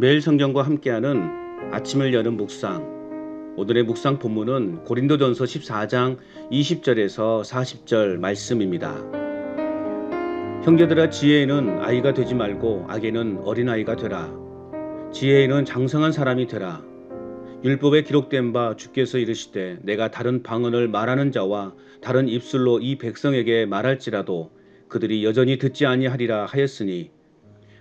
매일 성경과 함께하는 아침을 여는 묵상. 오늘의 묵상 본문은 고린도전서 14장 20절에서 40절 말씀입니다. 형제들아 지혜에는 아이가 되지 말고 악에는 어린아이가 되라. 지혜에는 장성한 사람이 되라. 율법에 기록된 바 주께서 이르시되 내가 다른 방언을 말하는 자와 다른 입술로 이 백성에게 말할지라도 그들이 여전히 듣지 아니하리라 하였으니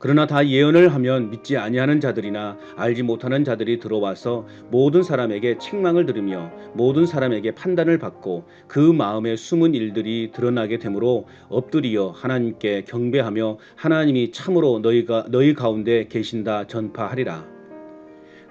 그러나 다 예언을 하면 믿지 아니하는 자들이나 알지 못하는 자들이 들어와서 모든 사람에게 책망을 들으며 모든 사람에게 판단을 받고 그 마음에 숨은 일들이 드러나게 되므로 엎드리어 하나님께 경배하며 하나님이 참으로 너희가 너희 가운데 계신다 전파하리라.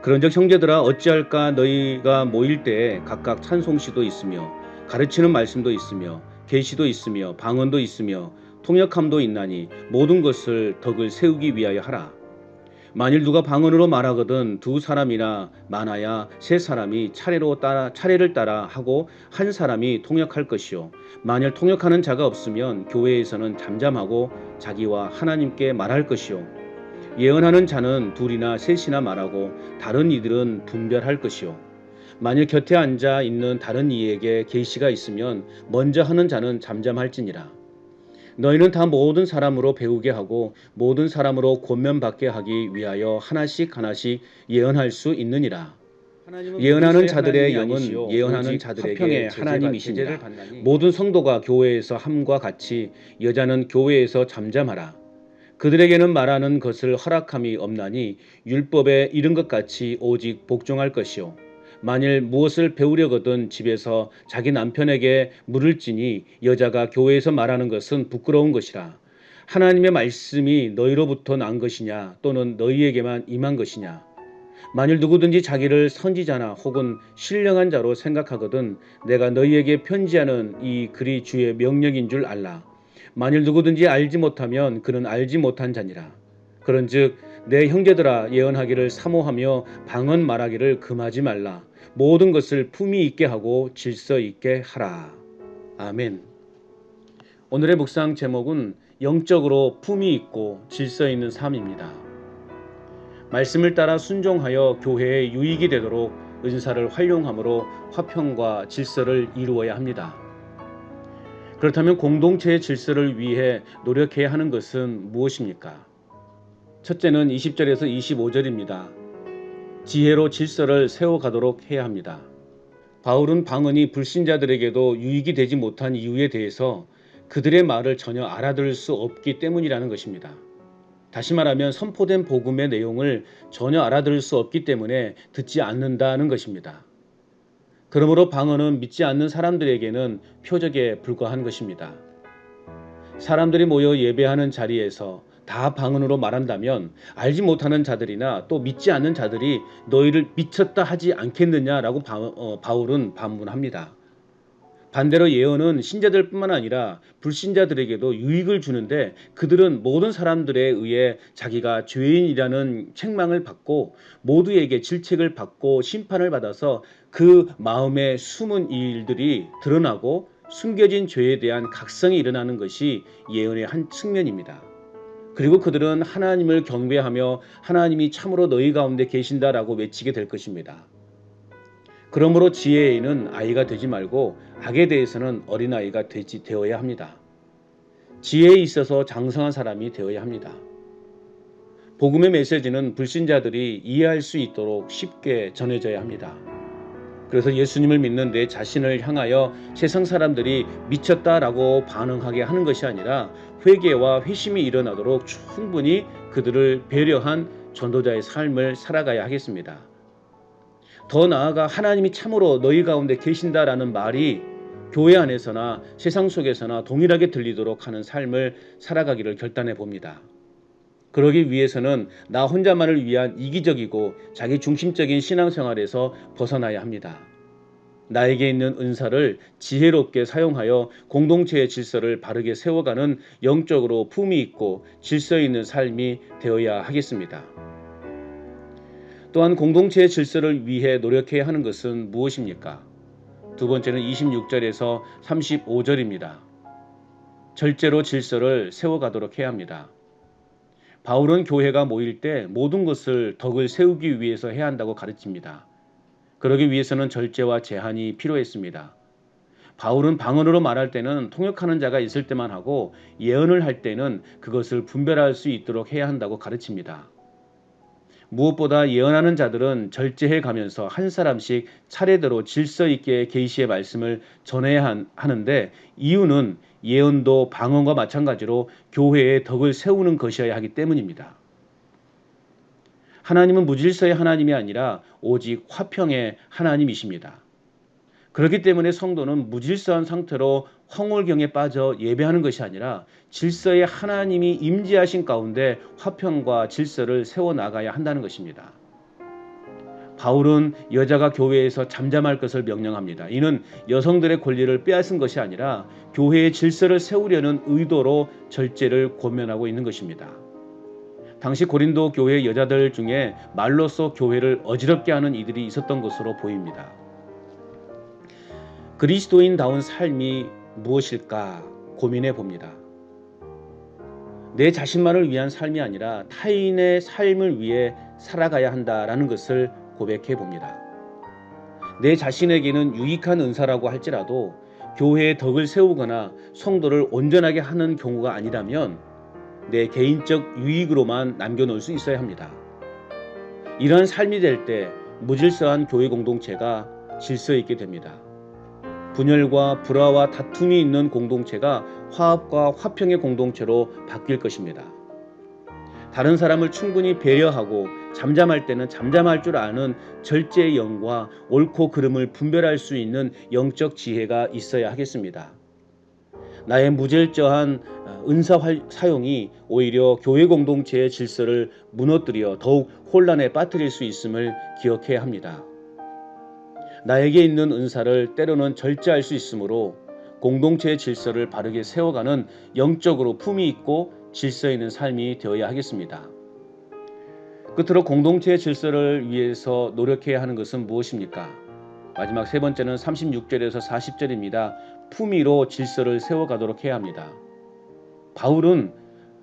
그런즉 형제들아 어찌할까 너희가 모일 때에 각각 찬송시도 있으며 가르치는 말씀도 있으며 계시도 있으며 방언도 있으며 통역함도 있나니 모든 것을 덕을 세우기 위하여 하라. 만일 누가 방언으로 말하거든 두 사람이나 많아야 세 사람이 차례로 따라 차례를 따라 하고 한 사람이 통역할 것이요. 만일 통역하는 자가 없으면 교회에서는 잠잠하고 자기와 하나님께 말할 것이요. 예언하는 자는 둘이나 셋이나 말하고 다른 이들은 분별할 것이요. 만일 곁에 앉아 있는 다른 이에게 계시가 있으면 먼저 하는 자는 잠잠할지니라 너희는 다 모든 사람으로 배우게 하고 모든 사람으로 권면받게 하기 위하여 하나씩 하나씩 예언할 수 있느니라. 예언하는 자들의 영은 예언하는 자들에게 하나님이시니라. 모든 성도가 교회에서 함과 같이 여자는 교회에서 잠잠하라. 그들에게는 말하는 것을 허락함이 없나니 율법에 이른 것 같이 오직 복종할 것이요. 만일 무엇을 배우려거든 집에서 자기 남편에게 물을지니 여자가 교회에서 말하는 것은 부끄러운 것이라. 하나님의 말씀이 너희로부터 난 것이냐 또는 너희에게만 임한 것이냐. 만일 누구든지 자기를 선지자나 혹은 신령한 자로 생각하거든 내가 너희에게 편지하는 이 글이 주의 명령인 줄 알라. 만일 누구든지 알지 못하면 그는 알지 못한 자니라. 그런즉 내 형제들아 예언하기를 사모하며 방언 말하기를 금하지 말라. 모든 것을 품위 있게 하고 질서 있게 하라. 아멘. 오늘의 묵상 제목은 영적으로 품위 있고 질서 있는 삶입니다. 말씀을 따라 순종하여 교회에 유익이 되도록 은사를 활용함으로 화평과 질서를 이루어야 합니다. 그렇다면 공동체의 질서를 위해 노력해야 하는 것은 무엇입니까? 첫째는 20절에서 25절입니다. 지혜로 질서를 세워가도록 해야 합니다. 바울은 방언이 불신자들에게도 유익이 되지 못한 이유에 대해서 그들의 말을 전혀 알아들을 수 없기 때문이라는 것입니다. 다시 말하면 선포된 복음의 내용을 전혀 알아들을 수 없기 때문에 듣지 않는다는 것입니다. 그러므로 방언은 믿지 않는 사람들에게는 표적에 불과한 것입니다. 사람들이 모여 예배하는 자리에서 다 방언으로 말한다면 알지 못하는 자들이나 또 믿지 않는 자들이 너희를 미쳤다 하지 않겠느냐라고 바, 어, 바울은 반문합니다. 반대로 예언은 신자들뿐만 아니라 불신자들에게도 유익을 주는데 그들은 모든 사람들에 의해 자기가 죄인이라는 책망을 받고 모두에게 질책을 받고 심판을 받아서 그 마음에 숨은 일들이 드러나고 숨겨진 죄에 대한 각성이 일어나는 것이 예언의 한 측면입니다. 그리고 그들은 하나님을 경배하며 하나님이 참으로 너희 가운데 계신다라고 외치게 될 것입니다. 그러므로 지혜에는 아이가 되지 말고 악에 대해서는 어린아이가 되지 되어야 합니다. 지혜에 있어서 장성한 사람이 되어야 합니다. 복음의 메시지는 불신자들이 이해할 수 있도록 쉽게 전해져야 합니다. 그래서 예수님을 믿는 내 자신을 향하여 세상 사람들이 미쳤다라고 반응하게 하는 것이 아니라 회개와 회심이 일어나도록 충분히 그들을 배려한 전도자의 삶을 살아가야 하겠습니다. 더 나아가 하나님이 참으로 너희 가운데 계신다라는 말이 교회 안에서나 세상 속에서나 동일하게 들리도록 하는 삶을 살아가기를 결단해 봅니다. 그러기 위해서는 나 혼자만을 위한 이기적이고 자기 중심적인 신앙생활에서 벗어나야 합니다. 나에게 있는 은사를 지혜롭게 사용하여 공동체의 질서를 바르게 세워가는 영적으로 품위 있고 질서 있는 삶이 되어야 하겠습니다. 또한 공동체의 질서를 위해 노력해야 하는 것은 무엇입니까? 두 번째는 26절에서 35절입니다. 절제로 질서를 세워가도록 해야 합니다. 바울은 교회가 모일 때 모든 것을 덕을 세우기 위해서 해야 한다고 가르칩니다. 그러기 위해서는 절제와 제한이 필요했습니다. 바울은 방언으로 말할 때는 통역하는 자가 있을 때만 하고 예언을 할 때는 그것을 분별할 수 있도록 해야 한다고 가르칩니다. 무엇보다 예언하는 자들은 절제해 가면서 한 사람씩 차례대로 질서 있게 계시의 말씀을 전해야 하는데 이유는 예언도 방언과 마찬가지로 교회의 덕을 세우는 것이어야 하기 때문입니다. 하나님은 무질서의 하나님이 아니라 오직 화평의 하나님이십니다. 그렇기 때문에 성도는 무질서한 상태로 황홀경에 빠져 예배하는 것이 아니라 질서의 하나님이 임재하신 가운데 화평과 질서를 세워 나가야 한다는 것입니다. 바울은 여자가 교회에서 잠잠할 것을 명령합니다. 이는 여성들의 권리를 빼앗은 것이 아니라 교회의 질서를 세우려는 의도로 절제를 권면하고 있는 것입니다. 당시 고린도 교회 여자들 중에 말로써 교회를 어지럽게 하는 이들이 있었던 것으로 보입니다. 그리스도인다운 삶이 무엇일까 고민해 봅니다. 내 자신만을 위한 삶이 아니라 타인의 삶을 위해 살아가야 한다라는 것을 고백해 봅니다. 내 자신에게는 유익한 은사라고 할지라도 교회의 덕을 세우거나 성도를 온전하게 하는 경우가 아니라면 내 개인적 유익으로만 남겨놓을 수 있어야 합니다. 이러한 삶이 될 때 무질서한 교회 공동체가 질서 있게 됩니다. 분열과 불화와 다툼이 있는 공동체가 화합과 화평의 공동체로 바뀔 것입니다. 다른 사람을 충분히 배려하고 잠잠할 때는 잠잠할 줄 아는 절제의 영과 옳고 그름을 분별할 수 있는 영적 지혜가 있어야 하겠습니다. 나의 무질서한 은사 사용이 오히려 교회 공동체의 질서를 무너뜨려 더욱 혼란에 빠뜨릴 수 있음을 기억해야 합니다. 나에게 있는 은사를 때로는 절제할 수 있으므로 공동체의 질서를 바르게 세워가는 영적으로 품위 있고 질서 있는 삶이 되어야 하겠습니다. 끝으로 공동체의 질서를 위해서 노력해야 하는 것은 무엇입니까? 마지막 세 번째는 36절에서 40절입니다. 품위로 질서를 세워가도록 해야 합니다. 바울은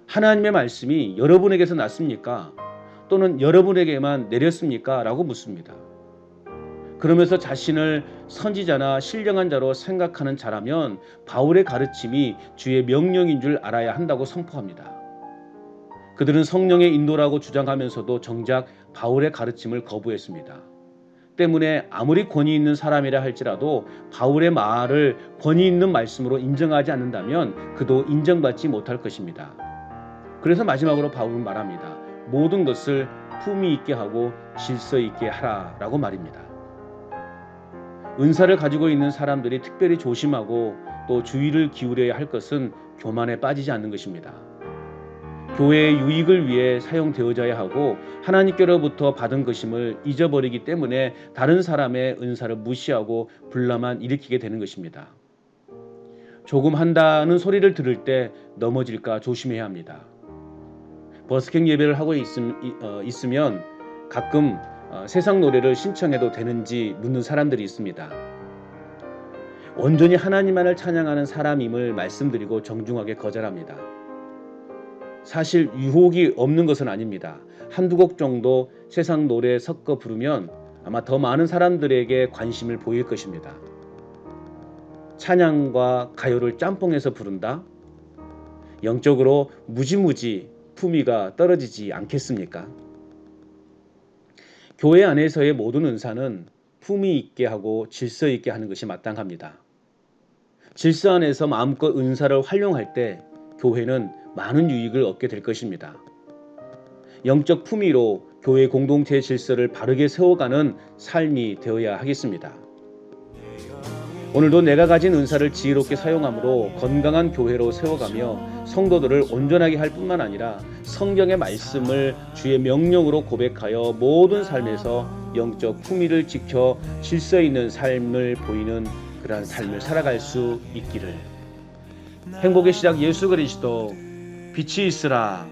하나님의 말씀이 여러분에게서 났습니까? 또는 여러분에게만 내렸습니까? 라고 묻습니다. 그러면서 자신을 선지자나 신령한 자로 생각하는 자라면 바울의 가르침이 주의 명령인 줄 알아야 한다고 선포합니다. 그들은 성령의 인도라고 주장하면서도 정작 바울의 가르침을 거부했습니다. 때문에 아무리 권위 있는 사람이라 할지라도 바울의 말을 권위 있는 말씀으로 인정하지 않는다면 그도 인정받지 못할 것입니다. 그래서 마지막으로 바울은 말합니다. 모든 것을 품위 있게 하고 질서 있게 하라라고 말입니다. 은사를 가지고 있는 사람들이 특별히 조심하고 또 주의를 기울여야 할 것은 교만에 빠지지 않는 것입니다. 교회의 유익을 위해 사용되어져야 하고 하나님께로부터 받은 것임을 잊어버리기 때문에 다른 사람의 은사를 무시하고 불나만 일으키게 되는 것입니다. 조금 한다는 소리를 들을 때 넘어질까 조심해야 합니다. 버스킹 예배를 하고 있음, 어, 있으면 가끔 어, 세상 노래를 신청해도 되는지 묻는 사람들이 있습니다. 온전히 하나님만을 찬양하는 사람임을 말씀드리고 정중하게 거절합니다. 사실 유혹이 없는 것은 아닙니다. 한두 곡 정도 세상 노래 섞어 부르면 아마 더 많은 사람들에게 관심을 보일 것입니다. 찬양과 가요를 짬뽕해서 부른다? 영적으로 무지무지 품위가 떨어지지 않겠습니까? 교회 안에서의 모든 은사는 품위 있게 하고 질서 있게 하는 것이 마땅합니다. 질서 안에서 마음껏 은사를 활용할 때 교회는 많은 유익을 얻게 될 것입니다. 영적 품위로 교회 공동체 질서를 바르게 세워가는 삶이 되어야 하겠습니다. 오늘도 내가 가진 은사를 지혜롭게 사용함으로 건강한 교회로 세워가며 성도들을 온전하게 할 뿐만 아니라 성경의 말씀을 주의 명령으로 고백하여 모든 삶에서 영적 품위를 지켜 질서 있는 삶을 보이는 그러한 삶을 살아갈 수 있기를. 행복의 시작 예수 그리스도 빛이 있으라